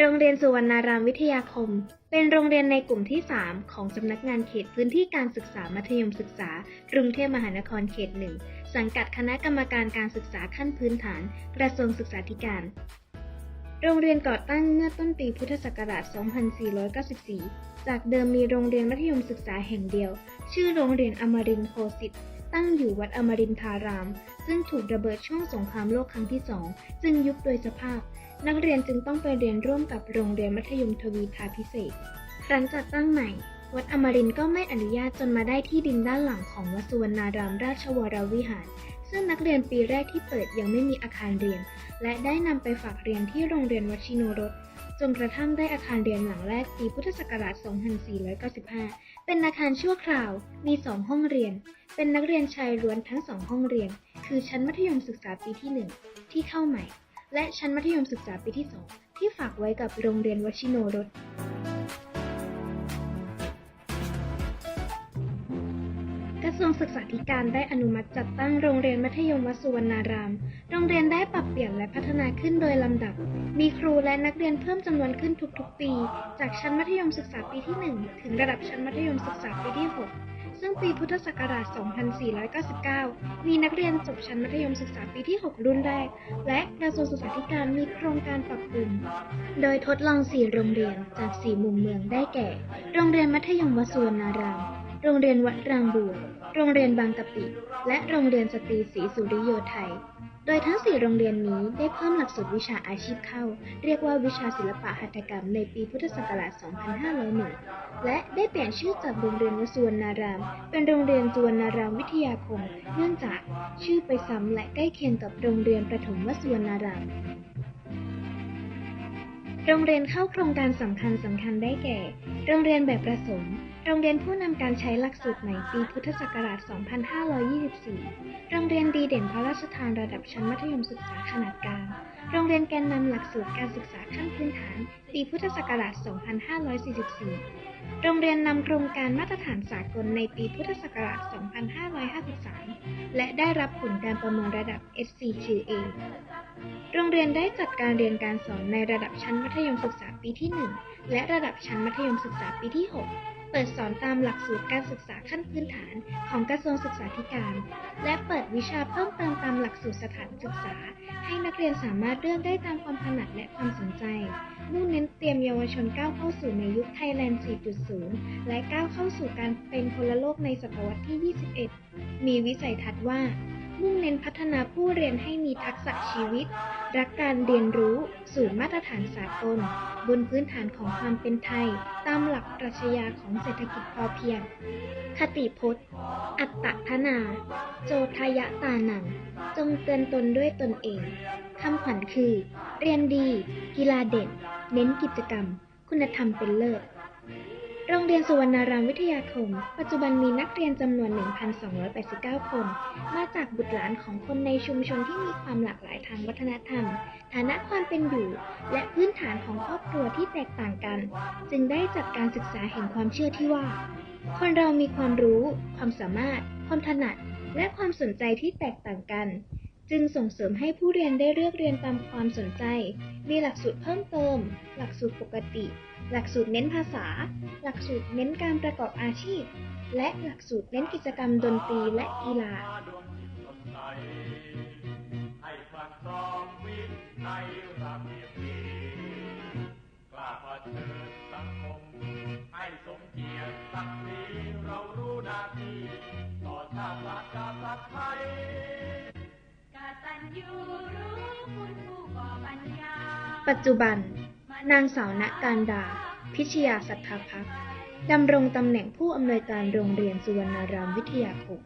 โรงเรียนสุวรรณารามวิทยาคม เป็นโรงเรียนในกลุ่มที่ 3 ของสำนักงานเขตพื้นที่การศึกษามัธยมศึกษากรุงเทพมหานครเขตหนึ่งสังกัดคณะกรรมการการศึกษาขั้นพื้นฐาน กระทรวงศึกษาธิการ โรงเรียนก่อตั้งเมื่อต้นปีพุทธศักราช 2494 จากเดิมมีโรงเรียนมัธยมศึกษาแห่งเดียว ชื่อโรงเรียนอมรินทร์โคสิต ตั้งอยู่วัดอมรินทาราม ซึ่งถูกระเบิดช่วงสงครามโลกครั้งที่สองจึงยุบโดยสภาพ นักเรียนจึงต้องไปเรียนร่วมกับโรงเรียนมัธยมทวีทาพิเศษ ครั้นจัดตั้งใหม่ วัดอมรินก็ไม่อนุญาตจนมาได้ที่ดินด้านหลังของวัดสุวรรณารามราชวรวิหาร ซึ่งนักเรียนปีแรกที่เปิดยังไม่มีอาคารเรียน และได้นำไปฝากเรียนที่โรงเรียนวชิโนรส จนกระทั่งได้อาคารเรียนหลังแรกปีพุทธศักราช 2495 เป็นอาคารชั่วคราว มี 2 ห้องเรียน เป็นนักเรียนชายล้วนทั้ง 2 ห้องเรียน คือชั้นมัธยมศึกษาปีที่ 1 ที่เข้าใหม่ และชั้นมัธยมศึกษาปีที่ 2 ที่ฝากไว้กับโรงเรียนวชิโนรส วงศึกษาธิการได้อนุมัติจัดตั้งโรงเรียนมัธยมวัดสุวรรณาราม โรงเรียนได้ปรับเปลี่ยนและพัฒนาขึ้นโดยลำดับ มีครูและนักเรียนเพิ่มจำนวนขึ้นทุกๆ ปี จากชั้นมัธยมศึกษาปีที่ 1 ถึงระดับชั้นมัธยมศึกษาปีที่ 6 ซึ่งปีพุทธศักราช 2499 มีนักเรียนจบชั้นมัธยมศึกษาปีที่ 6 รุ่นแรก และกระทรวงศึกษาธิการมีโครงการปรับปรุง โดยทดลอง 4 โรงเรียนจาก 4 มุมเมืองได้แก่ โรงเรียนมัธยมวัดสุวรรณาราม โรงเรียนวัดรางบัว โรงเรียนบางกะปิ และโรงเรียนสตรีศรีสุริโยไทย โดยทั้ง 4 โรงเรียนนี้ได้เพิ่มหลักสูตรวิชาอาชีพเข้า เรียกว่าวิชาศิลปะหัตถกรรมในปีพุทธศักราช 2501 และได้เปลี่ยนชื่อจากโรงเรียนวสุวรรณาราม เป็นโรงเรียนสุวรรณารามวิทยาคม เนื่องจากชื่อไปซ้ำและใกล้เคียงกับโรงเรียนประถมวสุวรรณารามโรงเรียนเข้าโครงการสำคัญสำคัญได้แก่ โรงเรียนแบบประสม โรงเรียนผู้นำการใช้หลักสูตรใหม่ปีพุทธศักราช 2524 โรงเรียนดีเด่นพระราชทานระดับชั้นมัธยมศึกษาขนาดกลาง โรงเรียนแกนนำหลักสูตรการศึกษาขั้นพื้นฐาน ปีพุทธศักราช 2544 โรงเรียนนำโครงการมาตรฐานสากลในปีพุทธศักราช 2553 และได้รับผลการประเมินระดับ SCQA โรงเรียนได้จัดการเรียนการสอนในระดับชั้นมัธยมศึกษาปีที่ 1 และระดับชั้นมัธยมศึกษาปีที่ 6 เปิดสอนตามหลักสูตรการศึกษาขั้นพื้นฐานของกระทรวงศึกษาธิการ และเปิดวิชาเพิ่มเติมตามหลักสูตรสถานศึกษา ให้นักเรียนสามารถเลือกได้ตามความถนัดและความสนใจ มุ่งเน้นเตรียมเยาวชนก้าวเข้าสู่ในยุคไทยแลนด์ 4.0 และก้าวเข้าสู่การเป็นพลโลกในศตวรรษที่ 21 มีวิสัยทัศน์ว่า มุ่งเน้นพัฒนาผู้เรียนให้มีทักษะชีวิต รักการเรียนรู้ สู่มาตรฐานสากล บนพื้นฐานของความเป็นไทย ตามหลักปรัชญาของเศรษฐกิจพอเพียง คติพจน์ อัตตทนา โจทยตานัง จงเตือนตนด้วยตนเองคำขวัญคือ เรียนดี กีฬาเด่น เน้นกิจกรรม คุณธรรมเป็นเลิศ โรงเรียนสุวรรณารามวิทยาคม ปัจจุบันมีนักเรียนจำนวน 1,289 คน มาจากบุตรหลานของคนในชุมชนที่มีความหลากหลายทางวัฒนธรรม ฐานะความเป็นอยู่ และพื้นฐานของครอบครัวที่แตกต่างกัน จึงได้จัดการศึกษาแห่งความเชื่อที่ว่า คนเรามีความรู้ ความสามารถ ความถนัด และความสนใจที่แตกต่างกัน จึงส่งเสริมให้ผู้เรียนได้เลือกเรียนตามความสนใจ มีหลักสูตรเพิ่มเติม หลักสูตรปกติ หลักสูตรเน้นภาษา หลักสูตรเน้นการประกอบอาชีพ และหลักสูตรเน้นกิจกรรมดนตรีและกีฬาให้ ปัจจุบัน นางสาวณการดา พิชยาสัทธาพักดำรงตำแหน่งผู้อำนวยการโรงเรียนสุวรรณารามวิทยาคม